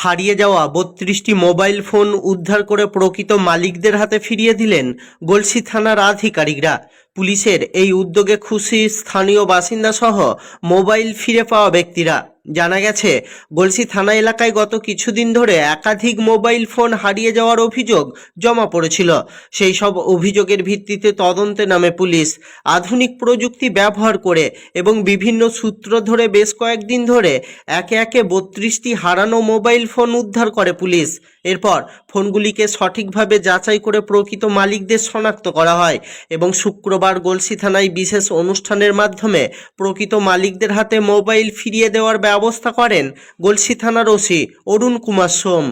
হারিয়ে যাওয়া বত্রিশটি মোবাইল ফোন উদ্ধার করে প্রকৃত মালিকদের হাতে ফিরিয়ে দিলেন গলসি থানার আধিকারিকরা। পুলিশের এই উদ্যোগে খুশি স্থানীয় বাসিন্দা সহ মোবাইল ফিরে পাওয়া ব্যক্তিরা। জানা গেছে গলসি থানা এলাকায় গত কিছুদিন ধরে একাধিক মোবাইল ফোন হারিয়ে যাওয়ার অভিযোগ জমা পড়েছিল। সেই সব অভিযোগের ভিত্তিতে তদন্তে নামে পুলিশ। আধুনিক প্রযুক্তি ব্যবহার করে এবং বিভিন্ন সূত্র ধরে বেশ কয়েকদিন ধরে একে একে বত্রিশটি হারানো মোবাইল ফোন উদ্ধার করে পুলিশ। এরপর ফোনগুলিকে সঠিকভাবে যাচাই করে প্রকৃত মালিকদের শনাক্ত করা হয় এবং শুক্রবার গলসি থানায় বিশেষ অনুষ্ঠানের মাধ্যমে প্রকৃত মালিকদের হাতে মোবাইল ফিরিয়ে দেওয়ার ব্যবস্থা করেন গলসি থানার ওসি অরুণ কুমার সোম।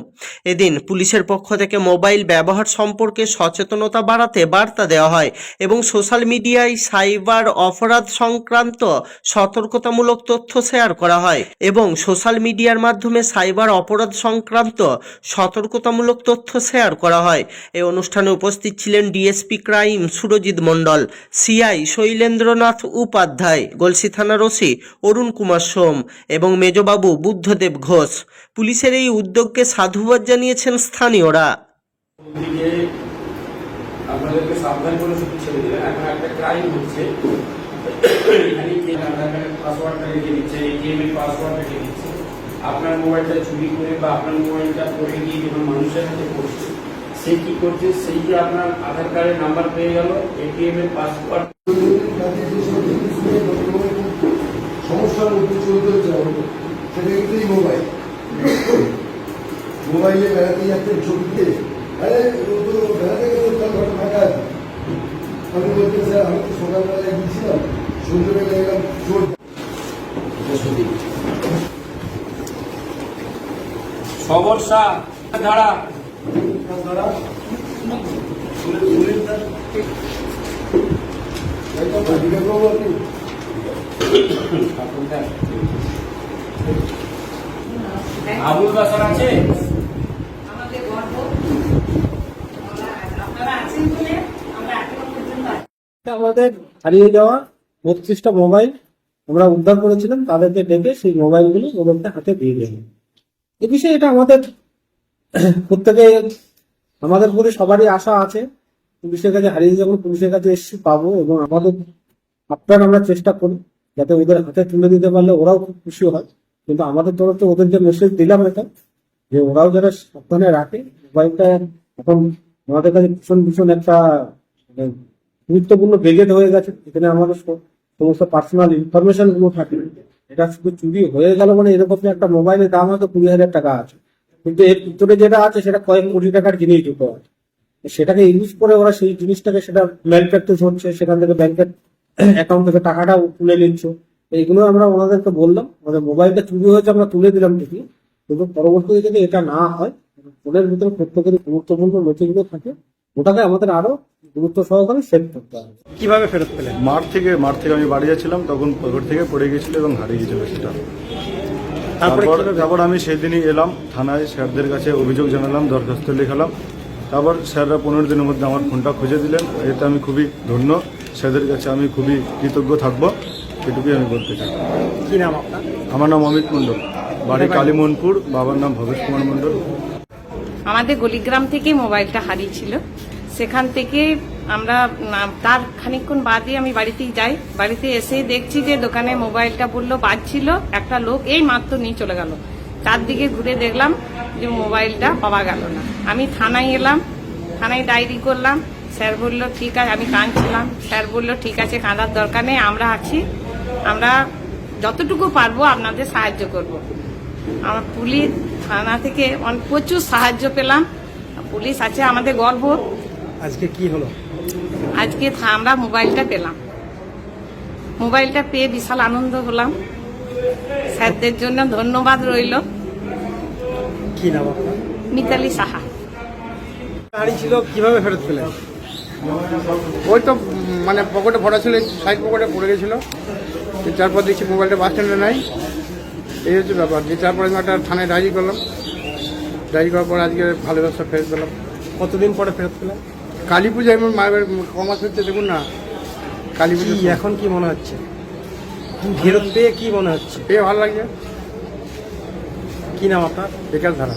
এদিন পুলিশের পক্ষ থেকে মোবাইল ব্যবহার সম্পর্কে সচেতনতা বাড়াতে বার্তা দেওয়া হয় এবং সোশ্যাল মিডিয়ায় সাইবার অপরাধ সংক্রান্ত সতর্কতামূলক তথ্য শেয়ার করা হয় এবং সোশ্যাল মিডিয়ার মাধ্যমে সাইবার অপরাধ সংক্রান্ত সতর্কতামূলক তথ্য শেয়ার করা হয়। এই অনুষ্ঠানে উপস্থিত ছিলেন DSP crime Surajit Mondal. CI Sailendranath Upadhyay, Galsi থানার ওসি অরুণ কুমার সোম এবং মেজবাবু বুদ্ধদেব ঘোষ। পুলিশের এই উদ্যোগকে সাধুবাদ জানিয়েছেন স্থানীয়রা। আপনার মোবাইলটা চুরি করে বা আপনার মোবাইলটা পড়ে গিয়ে যখন মানুষের হাতে পড়ছে। সে কি করছে? সেই যে আপনার আধার কার্ডের নাম্বার পেয়ে গেল এটিএম এর পাসওয়ার্ড। সমস্যার মধ্যে চলতে হচ্ছে আমাদের সেটা কিন্তু এই মোবাইল মোবাইলে বেড়াতে যাচ্ছেন ছবিতে আরে বেড়াতে গেছে তার ঘরে ফাঁকা আছে। আমি বলতে স্যার আমি তো সকালবেলায় গিয়েছিলাম। সন্ধ্যেবেলা এলাম চোর সবরসা ধারা আমাদের হারিয়ে যাওয়া বত্রিশটা মোবাইল আমরা উদ্ধার করেছিলাম, তাদেরকে ডেকে সেই মোবাইলগুলো ওদেরকে হাতে দিয়ে দিলাম এ বিষয়ে এটা আমাদের প্রত্যেকে আমাদের প্রতি সবারই আশা আছে। পুলিশের কাছে হারিয়ে যখন পুলিশের কাছে এসে পাবো এবং আমাদের আপ্রাণ আমরা চেষ্টা করি, যাতে ওদের হাতে তুলে দিতে পারলে ওরাও খুব খুশি হয়। কিন্তু আমাদের তরফ ওদের যে মেসেজ দিলাম এটা, যে ওরাও যারা সাবধানে রাখে, মোবাইলটা এখন আমাদের কাছে ভীষণ ভীষণ একটা মানে গুরুত্বপূর্ণ বেগেট হয়ে গেছে। এখানে আমাদের সমস্ত পার্সোনাল ইনফরমেশনগুলো থাকে। এটা শুধু চুরি হয়ে গেল মানে এরকম একটা মোবাইলের দাম হয়তো কুড়ি হাজার টাকা আছে। কিন্তু এর ভিতরে যেটা আছে, সেটা কয়েক কোটি টাকার জিনিস ঢুকে আছে। সেটাকে ইউজ করে ওরা সেই জিনিসটাকে সেটা ম্যানুফ্যাকচার হচ্ছে সেখান থেকে ব্যাংকের অ্যাকাউন্ট থেকে টাকাটা তুলে নিচ্ছে। এইগুলো আমরা ওনাদেরকে বললাম আমাদের মোবাইলটা চুরি হয়েছে আমরা তুলে দিলাম ঠিকই কিন্তু পরবর্তীতে যদি এটা না হয় ফোনের ভিতরে প্রত্যেকের গুরুত্বপূর্ণ নথিগুলো থাকে ওটাকে আমাদের আরও গুরুত্ব সহকারে সেভ করতে হবে। কীভাবে ফেরত পেলেন? মাঠ থেকে মাঠ থেকে আমি বাড়ি যাচ্ছিলাম তখন পুকুর থেকে পড়ে গেছিল এবং হারিয়ে গেছিল সেটা। তারপরে তারপর তারপর আমি সেদিনই এলাম থানায় স্যারদের কাছে অভিযোগ জানালাম দরখাস্ত লিখালাম। তারপর স্যাররা পনেরো দিনের মধ্যে আমার ফোনটা খুঁজে দিলেন। এতে আমি খুবই ধন্য। স্যারদের কাছে আমি খুবই কৃতজ্ঞ থাকব। এটুকুই আমি বলতে চাই। কি নাম আপনার? আমার নাম অমিত মণ্ডল। বাড়ি কালীমোহনপুর বাবার নাম ভবেশ কুমার মণ্ডল। আমাদের গলিগ্রাম থেকে মোবাইলটা হারিয়েছিল। সেখান থেকে আমরা তার খানিকক্ষণ বাদে আমি বাড়িতেই যাই। বাড়িতে এসে দেখছি যে দোকানে মোবাইলটা বলল বাজছিল। একটা লোক এই মাত্র নিয়ে চলে গেল। চারদিকে ঘুরে দেখলাম যে মোবাইলটা পাওয়া গেল না। আমি থানায় এলাম থানায় ডায়েরি করলাম স্যার বলল ঠিক আছে আমি কাঁদছিলাম। স্যার বলল ঠিক আছে কাঁদার দরকার নেই আমরা আছি। আমরা যতটুকু পারব আপনাদের সাহায্য করব। আমার পুলিশ থানা থেকে অনেক প্রচুর সাহায্য পেলাম। পুলিশ আছে আমাদের গর্ব। আজকে কি হলো? আজকে আমরা মোবাইলটা পেলাম। মোবাইলটা পেয়ে বিশাল আনন্দ হলাম। স্যারদের জন্য ধন্যবাদ রইল। কি নাম আপনার? মিতালি সাহা। হারিয়েছিল কীভাবে ফেরত পেলেন? ওই তো মানে পকেটে ভরা ছিল সাইড পকেটে পড়ে গেছিল। তারপর দেখছি মোবাইলটা বাস স্ট্যান্ডে নাই। এই হচ্ছে ব্যাপার যে তারপরে আমি একটা থানায় ডায়েরি করলাম। ডায়েরি করার পর আজকে ভালো ব্যবসা ফেরত পেলাম। কতদিন পরে ফেরত পেলেন? কালী পূজায় আমার মায়ের কমাস হচ্ছে দেখুন না। কালী পুজো এখন কি মনে হচ্ছে? ফেরত পেয়ে কি মনে হচ্ছে? পেয়ে ভালো লাগছে। কি নাম আপনার? বিকাশ ধারা।